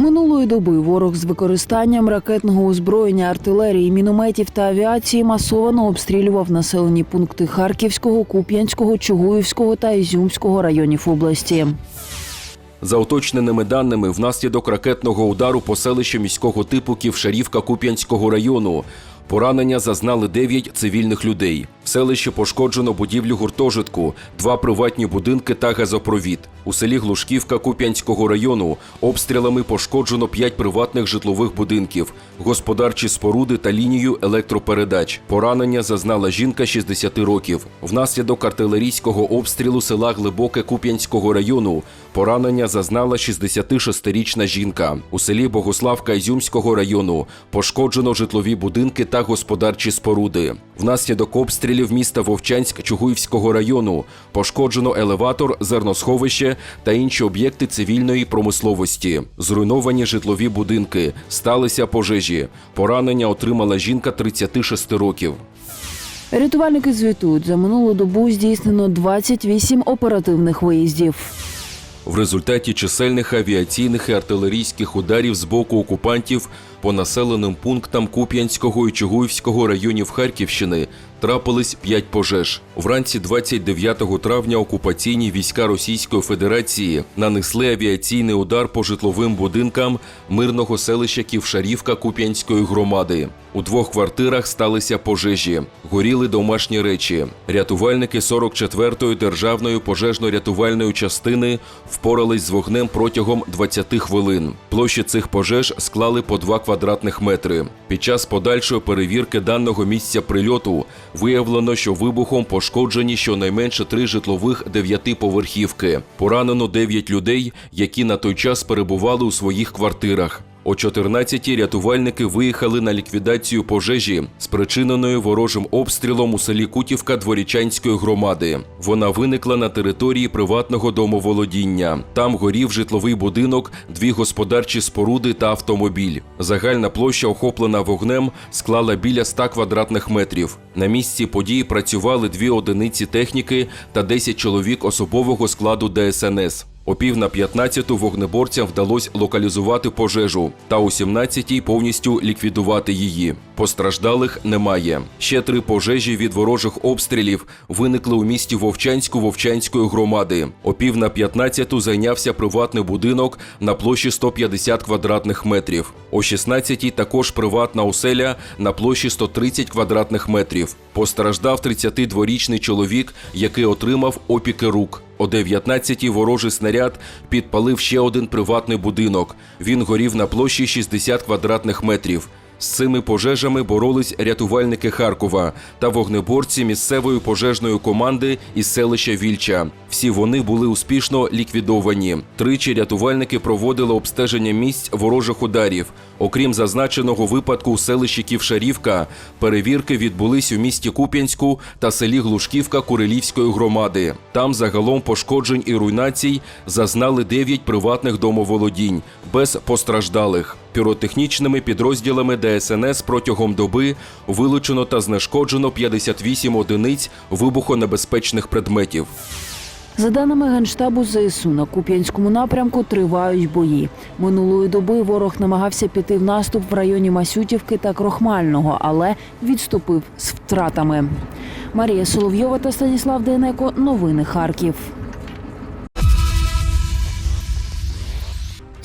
Минулої доби ворог з використанням ракетного озброєння, артилерії, мінометів та авіації масовано обстрілював населені пункти Харківського, Куп'янського, Чугуївського та Ізюмського районів області. За уточненими даними, внаслідок ракетного удару по селищу міського типу Ківшарівка Куп'янського району поранення зазнали 9 цивільних людей. В селищі пошкоджено будівлю гуртожитку, два приватні будинки та газопровід. У селі Глушківка Куп'янського району обстрілами пошкоджено 5 приватних житлових будинків, господарчі споруди та лінію електропередач. Поранення зазнала жінка 60 років. Внаслідок артилерійського обстрілу села Глибоке Куп'янського району поранення зазнала 66-річна жінка. У селі Богославка Ізюмського району пошкоджено житлові будинки та господарчі споруди. Внаслідок обстрілів міста Вовчанськ Чугуївського району пошкоджено елеватор, зерносховище та інші об'єкти цивільної промисловості. Зруйновані житлові будинки, сталися пожежі. Поранення отримала жінка 36 років. Рятувальники звітують, за минулу добу здійснено 28 оперативних виїздів. В результаті чисельних авіаційних і артилерійських ударів з боку окупантів по населеним пунктам Куп'янського і Чугуївського районів Харківщини трапились п'ять пожеж. Вранці 29 травня окупаційні війська Російської Федерації нанесли авіаційний удар по житловим будинкам мирного селища Ківшарівка Куп'янської громади. У двох квартирах сталися пожежі, горіли домашні речі. Рятувальники 44-ї державної пожежно-рятувальної частини впорались з вогнем протягом 20 хвилин. Площі цих пожеж склали по 2 квадратних метри. Під час подальшої перевірки даного місця прильоту виявлено, що вибухом пошкоджені щонайменше три житлових дев'ятиповерхівки. Поранено дев'ять людей, які на той час перебували у своїх квартирах. О 14-й рятувальники виїхали на ліквідацію пожежі, спричиненої ворожим обстрілом у селі Кутівка Дворічанської громади. Вона виникла на території приватного домоволодіння. Там горів житловий будинок, дві господарчі споруди та автомобіль. Загальна площа, охоплена вогнем, склала біля 100 квадратних метрів. На місці події працювали дві одиниці техніки та 10 чоловік особового складу ДСНС. О пів на 15-ту вогнеборцям вдалося локалізувати пожежу та о 17-й повністю ліквідувати її. Постраждалих немає. Ще три пожежі від ворожих обстрілів виникли у місті Вовчанську Вовчанської громади. О пів на 15-ту зайнявся приватний будинок на площі 150 квадратних метрів. О 16-й також приватна оселя на площі 130 квадратних метрів. Постраждав 32-річний чоловік, який отримав опіки рук. О 19-й ворожий снаряд підпалив ще один приватний будинок. Він горів на площі 60 квадратних метрів. З цими пожежами боролись рятувальники Харкова та вогнеборці місцевої пожежної команди із селища Вільча. Всі вони були успішно ліквідовані. Тричі рятувальники проводили обстеження місць ворожих ударів. Окрім зазначеного випадку у селищі Ківшарівка, перевірки відбулись у місті Куп'янську та селі Глушківка Курилівської громади. Там загалом пошкоджень і руйнацій зазнали 9 приватних домоволодінь без постраждалих. Піротехнічними підрозділами ДСНС протягом доби вилучено та знешкоджено 58 одиниць вибухонебезпечних предметів. За даними Генштабу ЗСУ, на Куп'янському напрямку тривають бої. Минулої доби ворог намагався піти в наступ в районі Масютівки та Крохмального, але відступив з втратами. Марія Соловйова та Станіслав Денеко. Новини Харків.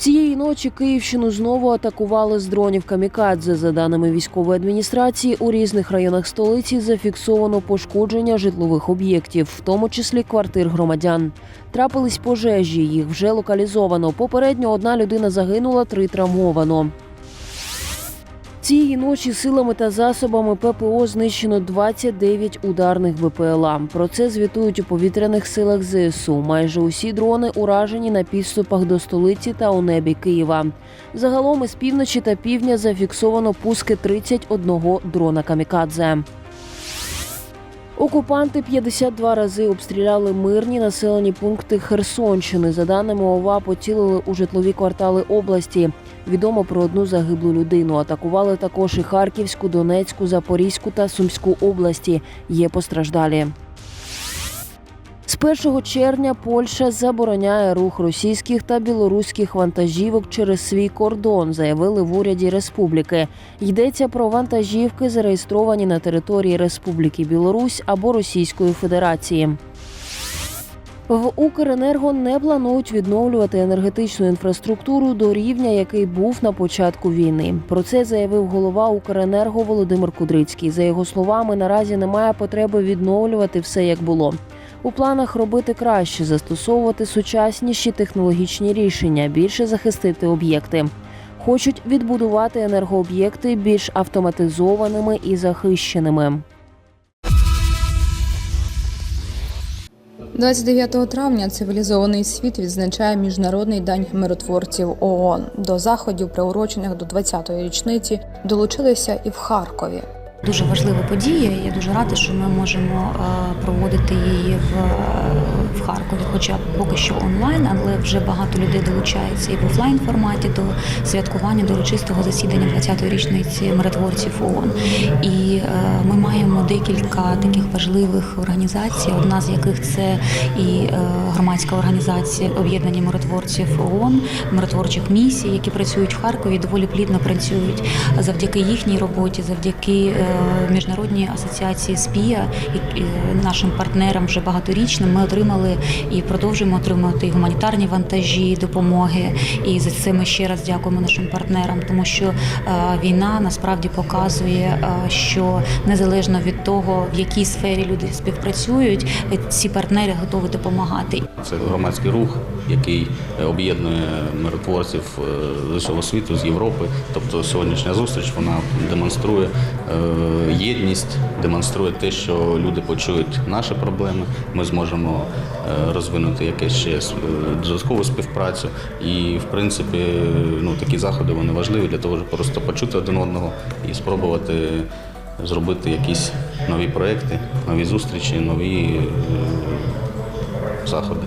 Цієї ночі Київщину знову атакували з дронів камікадзе. За даними військової адміністрації, у різних районах столиці зафіксовано пошкодження житлових об'єктів, в тому числі квартир громадян. Трапились пожежі, їх вже локалізовано. Попередньо одна людина загинула, три травмовано. Цієї ночі силами та засобами ППО знищено 29 ударних БПЛА. Про це звітують у повітряних силах ЗСУ. Майже усі дрони уражені на підступах до столиці та у небі Києва. Загалом із півночі та півдня зафіксовано пуски 31 дрона камікадзе. Окупанти 52 рази обстріляли мирні населені пункти Херсонщини. За даними ОВА, поцілили у житлові квартали області. Відомо про одну загиблу людину. Атакували також і Харківську, Донецьку, Запорізьку та Сумську області. Є постраждалі. З З 1 червня Польща забороняє рух російських та білоруських вантажівок через свій кордон, заявили в уряді республіки. Йдеться про вантажівки, зареєстровані на території Республіки Білорусь або Російської Федерації. В Укренерго не планують відновлювати енергетичну інфраструктуру до рівня, який був на початку війни. Про це заявив голова Укренерго Володимир Кудрицький. За його словами, наразі немає потреби відновлювати все як було. У планах робити краще, застосовувати сучасніші технологічні рішення, більше захистити об'єкти. Хочуть відбудувати енергооб'єкти більш автоматизованими і захищеними. 29 травня цивілізований світ відзначає міжнародний день миротворців ООН. До заходів, приурочених до 20-ї річниці, долучилися і в Харкові. Дуже важлива подія. Я дуже рада, що ми можемо е, проводити її в, е, в Харкові, хоча поки що онлайн, але вже багато людей долучається і в офлайн форматі до святкування до урочистого засідання 20-ї річниці миротворців ООН. І е, ми маємо декілька таких важливих організацій, одна з яких це і громадська організація об'єднання миротворців ООН, миротворчих місій, які працюють в Харкові, доволі плідно працюють завдяки їхній роботі, завдяки міжнародній асоціації е, нашим партнерам вже багаторічним. Ми отримали і продовжуємо отримувати і гуманітарні вантажі, допомоги. І за це ми ще раз дякуємо нашим партнерам, тому що е, війна насправді показує, е, що незалежно від того, в якій сфері люди співпрацюють, ці партнери готові допомагати. Це громадський рух, який е, об'єднує миротворців з усього світу, з Європи. Тобто сьогоднішня зустріч вона демонструє єдність, демонструє те, що люди почують наші проблеми. Ми зможемо е, розвинути якесь ще е, додаткову співпрацю. І, в принципі, ну такі заходи вони важливі для того, щоб просто почути один одного і спробувати зробити якісь нові проекти, нові зустрічі, нові е, заходи.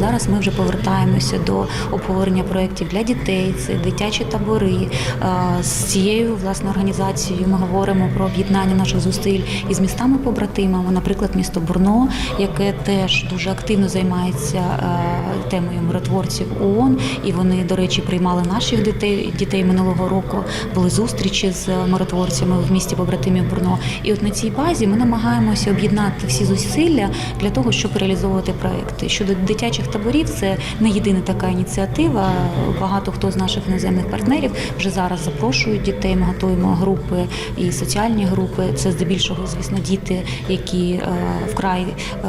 Зараз ми вже повертаємося до обговорення проєктів для дітей, це дитячі табори. Е, З цією власне організацією ми говоримо про об'єднання наших зусиль із містами-побратимами, наприклад, місто Бурно, яке теж дуже активно займається е, темою миротворців ООН. І вони, до речі, приймали наших дітей дітей минулого року. Були зустрічі з миротворцями в місті побратимів Бурно. І от на цій базі ми намагаємося об'єднати всі зусилля для того, щоб реалізовувати проекти. Щодо дитячих таборів, це не єдина така ініціатива. Багато хто з наших іноземних партнерів вже зараз запрошують дітей. Ми готуємо групи і соціальні групи. Це здебільшого, звісно, діти, які е, вкрай е,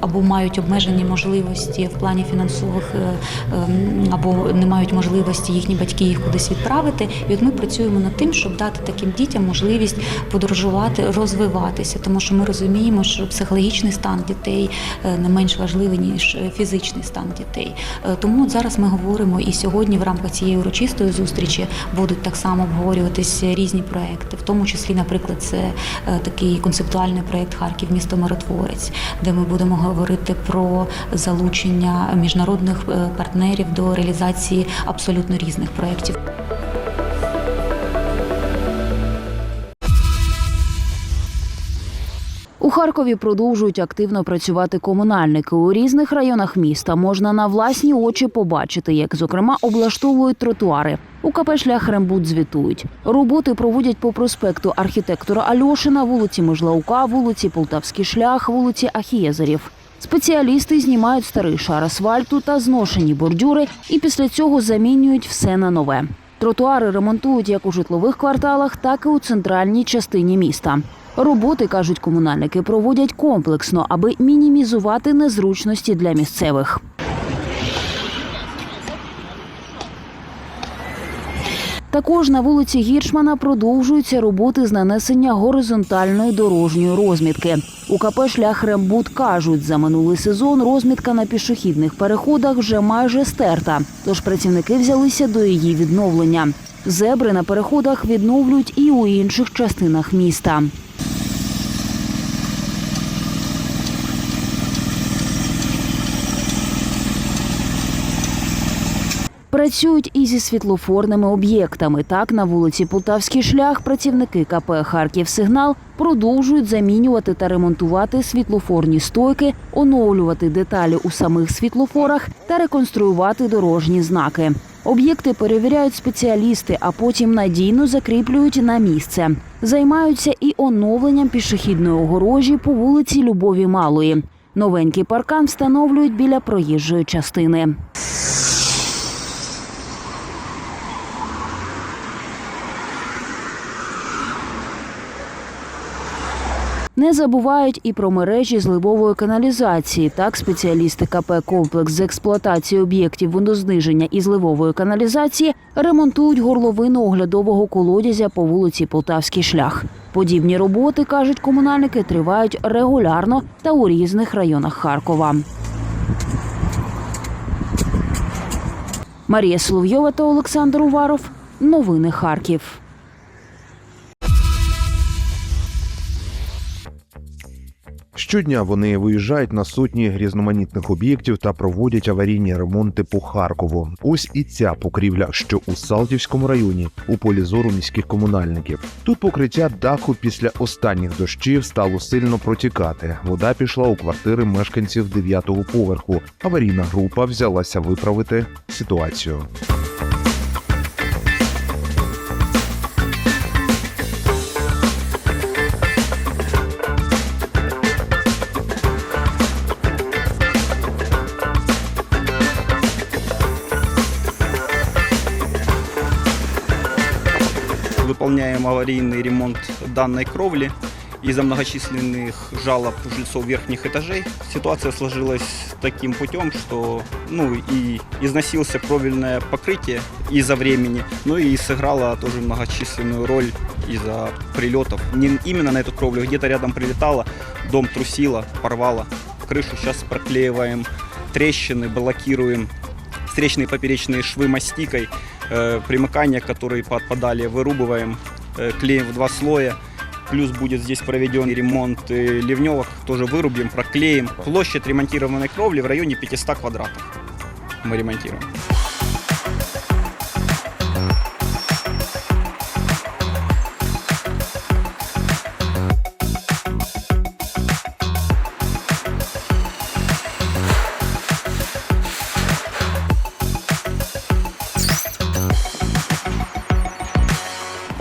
або мають обмежені можливості в плані фінансових, е, ем, або не мають можливості їхні батьки їх кудись відправити. І от ми працюємо над тим, щоб дати таким дітям можливість подорожувати, розвиватися, тому що ми розуміємо, що психологічний стан дітей не менш важливий ніж е, фізичний стан дітей. Е, Тому от зараз ми говоримо і сьогодні в рамках цієї урочистої зустрічі будуть так само обговорюватися різні проекти, в тому числі, наприклад, це е, такий концептуальний проект Харків місто Миротворець, де ми будемо говорити про залучення міжнародних е, партнерів до реалізації абсолютно різних проєктів. Харкові продовжують активно працювати комунальники. У різних районах міста можна на власні очі побачити, як зокрема облаштовують тротуари. У КП «Шлях Рембут» звітують. Роботи проводять по проспекту архітектора Альошина, вулиці Межлаука, вулиці Полтавський шлях, вулиці Ахієзерів. Спеціалісти знімають старий шар асфальту та зношені бордюри і після цього замінюють все на нове. Тротуари ремонтують як у житлових кварталах, так і у центральній частині міста. Роботи, кажуть комунальники, проводять комплексно, аби мінімізувати незручності для місцевих. Також на вулиці Гіршмана продовжуються роботи з нанесення горизонтальної дорожньої розмітки. У КП «Шлях Рембут» кажуть, за минулий сезон розмітка на пішохідних переходах вже майже стерта, тож працівники взялися до її відновлення. Зебри на переходах відновлюють і у інших частинах міста. Працюють і зі світлофорними об'єктами. Так, на вулиці Полтавський шлях працівники КП Харків Сигнал продовжують замінювати та ремонтувати світлофорні стойки, оновлювати деталі у самих світлофорах та реконструювати дорожні знаки. Об'єкти перевіряють спеціалісти, а потім надійно закріплюють на місце. Займаються і оновленням пішохідної огорожі по вулиці Любові Малої. Новенький паркан встановлюють біля проїжджої частини. Не забувають і про мережі зливової каналізації. Так, спеціалісти КП комплекс з експлуатації об'єктів водозниження і зливової каналізації ремонтують горловину оглядового колодязя по вулиці Полтавський шлях. Подібні роботи кажуть комунальники тривають регулярно та у різних районах Харкова. Марія Соловйова та Олександр Уваров. Новини Харків. Щодня вони виїжджають на сотні різноманітних об'єктів та проводять аварійні ремонти по Харкову. Ось і ця покрівля, що у Салтівському районі, у полі зору міських комунальників. Тут покриття даху після останніх дощів стало сильно протікати. Вода пішла у квартири мешканців дев'ятого поверху. Аварійна група взялася виправити ситуацію. Выполняем аварийный ремонт данной кровли. Из-за многочисленных жалоб жильцов верхних этажей ситуация сложилась таким путем, что ну, и износился кровельное покрытие из-за времени, ну и сыграла тоже многочисленную роль из-за прилетов. Не именно на эту кровлю, где-то рядом прилетало, дом трусило, порвало. Крышу сейчас проклеиваем, трещины блокируем, встречные поперечные швы мастикой, примыкания, которые подпадали, вырубываем, э, клеим в два слоя. Плюс будет здесь проведен ремонт э, ливневок, тоже вырубим, проклеим. Площадь ремонтированной кровли в районе 500 квадратов. Мы ремонтируем.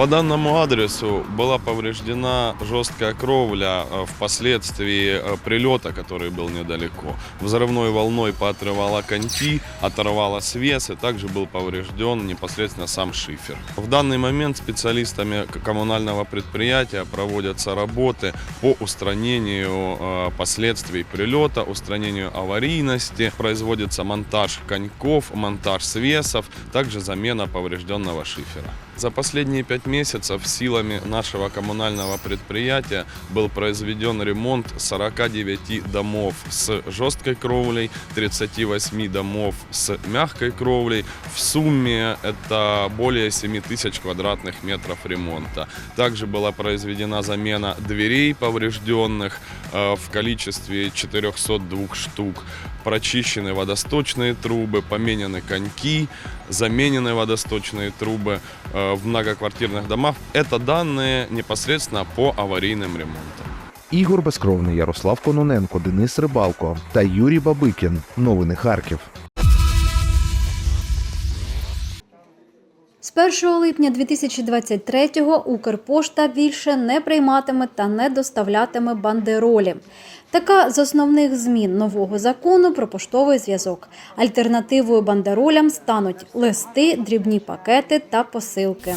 По данному адресу была повреждена жесткая кровля э, впоследствии э, прилета, который был недалеко. Взрывной волной поотрывала коньки, оторвала свес и также был поврежден непосредственно сам шифер. В данный момент специалистами коммунального предприятия проводятся работы по устранению э, последствий прилета, устранению аварийности, производится монтаж коньков, монтаж свесов, также замена поврежденного шифера. За последние пять месяцев силами нашего коммунального предприятия был произведен ремонт 49 домов с жесткой кровлей, 38 домов с мягкой кровлей. В сумме это более 7 тысяч квадратных метров ремонта. Также была произведена замена дверей поврежденных э, в количестве 402 штук. Прочищены водосточные трубы, поменены коньки, заменены водосточные трубы э, в многоквартирных домах. Это данные непосредственно по аварийным ремонтам. Ігор Безкровний, Ярослав Кононенко, Денис Рибалко та Юрій Бабикін. Новини Харків. З 1 липня 2023-го Укрпошта більше не прийматиме та не доставлятиме бандеролі. Така з основних змін нового закону про поштовий зв'язок. Альтернативою бандеролям стануть листи, дрібні пакети та посилки.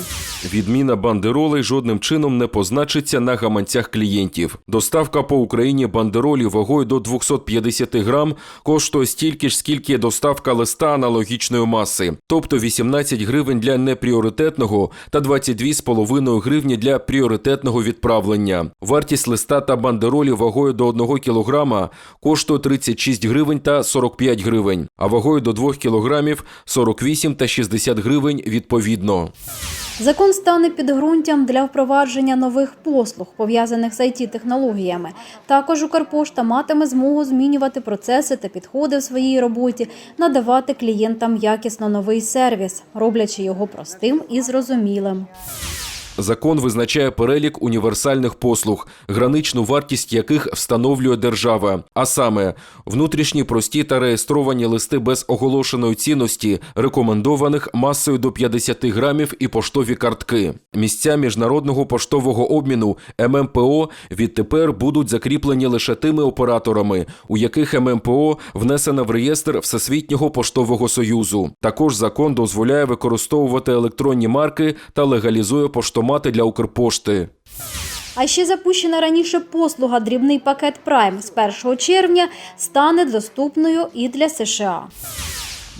Відміна бандеролей жодним чином не позначиться на гаманцях клієнтів. Доставка по Україні бандеролі вагою до 250 грам коштує стільки ж, скільки доставка листа аналогічної маси, тобто 18 гривень для непріоритетного та 22,5 гривні для пріоритетного відправлення. Вартість листа та бандеролі вагою до 1 кілограма коштує 36 гривень та 45 гривень, а вагою до 2 кілограмів 48 та 60 гривень відповідно. Закон стане підґрунтям для впровадження нових послуг, пов'язаних з it технологіями Також Укрпошта матиме змогу змінювати процеси та підходи в своїй роботі, надавати клієнтам якісно новий сервіс, роблячи його простим і зрозумілим. Закон визначає перелік універсальних послуг, граничну вартість яких встановлює держава. А саме внутрішні прості та реєстровані листи без оголошеної цінності, рекомендованих масою до 50 грамів і поштові картки. Місця міжнародного поштового обміну ММПО відтепер будуть закріплені лише тими операторами, у яких ММПО внесено в реєстр Всесвітнього поштового союзу. Також закон дозволяє використовувати електронні марки та легалізує поштомати для Укрпошти. А ще запущена раніше послуга Дрібний пакет Прайм з 1 червня стане доступною і для США.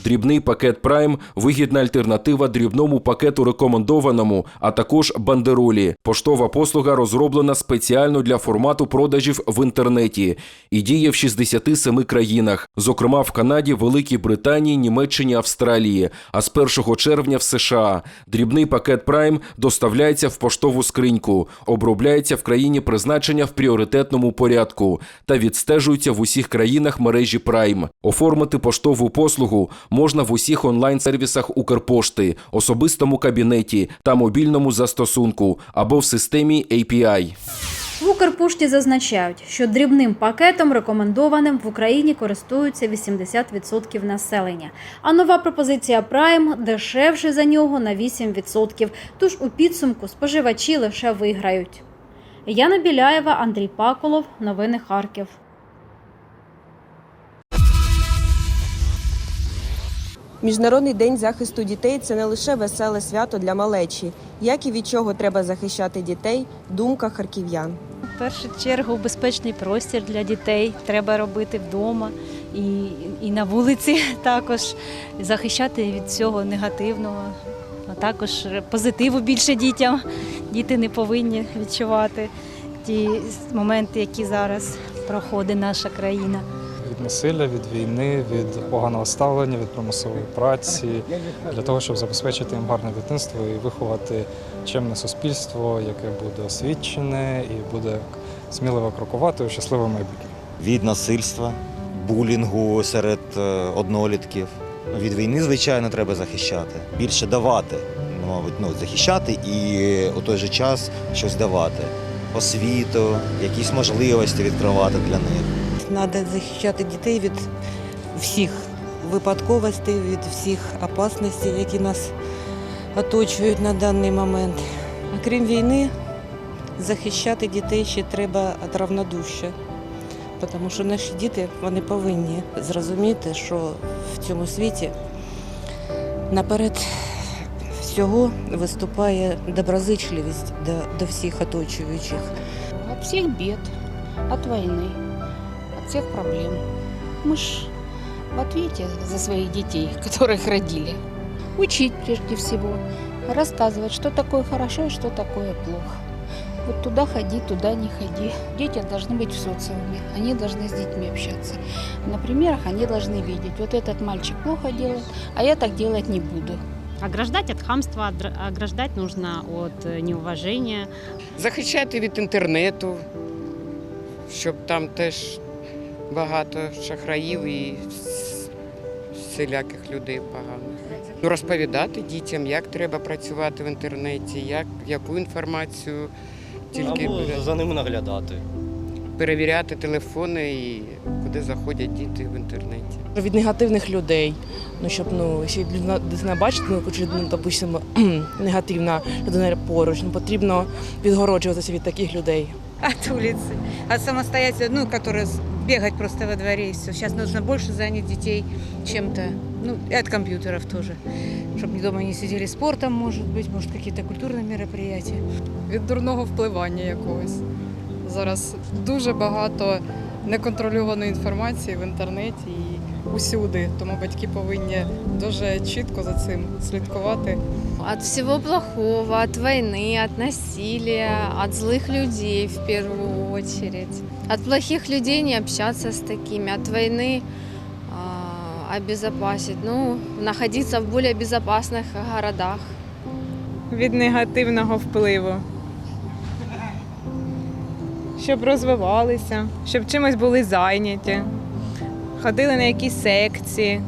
Дрібний пакет Prime – вигідна альтернатива дрібному пакету рекомендованому, а також бандеролі. Поштова послуга розроблена спеціально для формату продажів в інтернеті і діє в 67 країнах, зокрема в Канаді, Великій Британії, Німеччині, Австралії, а з 1 червня в США. Дрібний пакет Prime доставляється в поштову скриньку, обробляється в країні призначення в пріоритетному порядку та відстежується в усіх країнах мережі Prime. Оформити поштову послугу можна в усіх онлайн-сервісах Укрпошти, особистому кабінеті та мобільному застосунку або в системі API. В Укрпошті зазначають, що дрібним пакетом рекомендованим в Україні користуються 80% населення. А нова пропозиція Prime дешевше за нього на 8%. Тож у підсумку споживачі лише виграють. Яна Біляєва, Андрій Паколов. Новини Харків. Міжнародний день захисту дітей це не лише веселе свято для малечі, як і від чого треба захищати дітей, думка харків'ян. В першу чергу безпечний простір для дітей треба робити вдома і, і на вулиці також захищати від всього негативного, а також позитиву більше дітям. Діти не повинні відчувати ті моменти, які зараз проходить наша країна. Від насилля, від війни, від поганого ставлення, від примусової праці, для того, щоб забезпечити їм гарне дитинство і виховати чемне суспільство, яке буде освічене і буде сміливо крокувати у щасливе майбутнє. від насильства, булінгу серед е, однолітків. Від війни, звичайно, треба захищати. Більше давати, мабуть, ну, захищати і у той же час щось давати. Освіту, якісь можливості відкривати для них. Треба захищати дітей від всіх випадковостей, від всіх опасностей, які нас оточують на даний момент. А крім війни, захищати дітей ще треба від равнодуща. Тому що наші діти вони повинні зрозуміти, що в цьому світі наперед всього виступає доброзичливість до, до всіх оточуючих. От бед, от войны, от всех проблем. Мы ж в ответе за своих детей, которых родили. Учить прежде всего, рассказывать, что такое хорошо и что такое плохо. Вот туда ходи, туда не ходи. Дети должны быть в социуме, они должны с детьми общаться. На примерах они должны видеть, вот этот мальчик плохо делает, а я так делать не буду. Ограждать от хамства, ограждать нужно от э, неуважения. захищати від інтернету, щоб там теж багато шахраїв і всіляких людей поганих. Ну, розповідати дітям, як треба працювати в інтернеті, як, яку інформацію тільки пере- за ними наглядати. перевіряти телефони і куди заходять діти в інтернеті. Від негативних людей. Ну, щоб ну, якщо людина, дитина бачить, ну, хоч ну, допустимо, негативна людина поруч, ну, потрібно відгороджуватися від таких людей. От улицы, от самостоятельно, ну, с- бегать просто во дворе и все. Сейчас нужно больше занять детей чем-то, ну, и от компьютеров тоже, чтобы дома не сидели спортом, может быть, может, какие-то культурные мероприятия. від дурного впливання якогось. Зараз дуже багато неконтрольованої інформації в інтернеті і усюди. Тому батьки повинні дуже чітко за цим слідкувати. От всего плохого, от войны, от насилия, от злых людей в первую очередь. От плохих людей не общаться с такими, от войны а, обезопасить, ну, находиться в более безопасных городах. Від негативного впливу. Щоб розвивалися, щоб чимось були зайняті, ходили на якісь секції,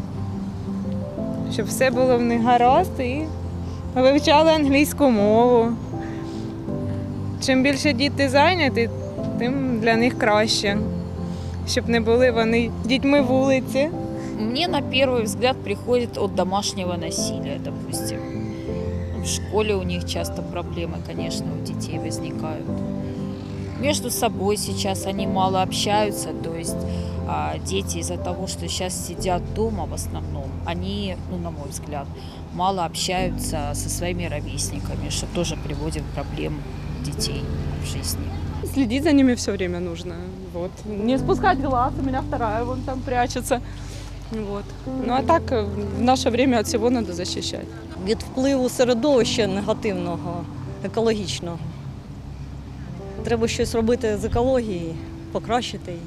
щоб все було в них гаразд і вивчали англійську мову, Чим більше діти зайняті, тим для них краще, щоб не були вони дітьми вулиці. Мне на первый взгляд приходит от домашнего насилия, допустим. В школе у них часто проблемы, конечно, у детей возникают. Между собой сейчас они мало общаются, то есть а, дети из-за того, что сейчас сидят дома в основном, они, ну, на мой взгляд, мало общаются со своими ровесниками, что тоже приводит к проблемам детей в жизни. Следить за ними все время нужно. Вот. Не спускать глаз, у меня вторая вон там прячется. Вот. Ну а так э, в наше время от всего надо защищать. від впливу середовища негативного, екологічного. Треба щось робити з екологією, покращити її.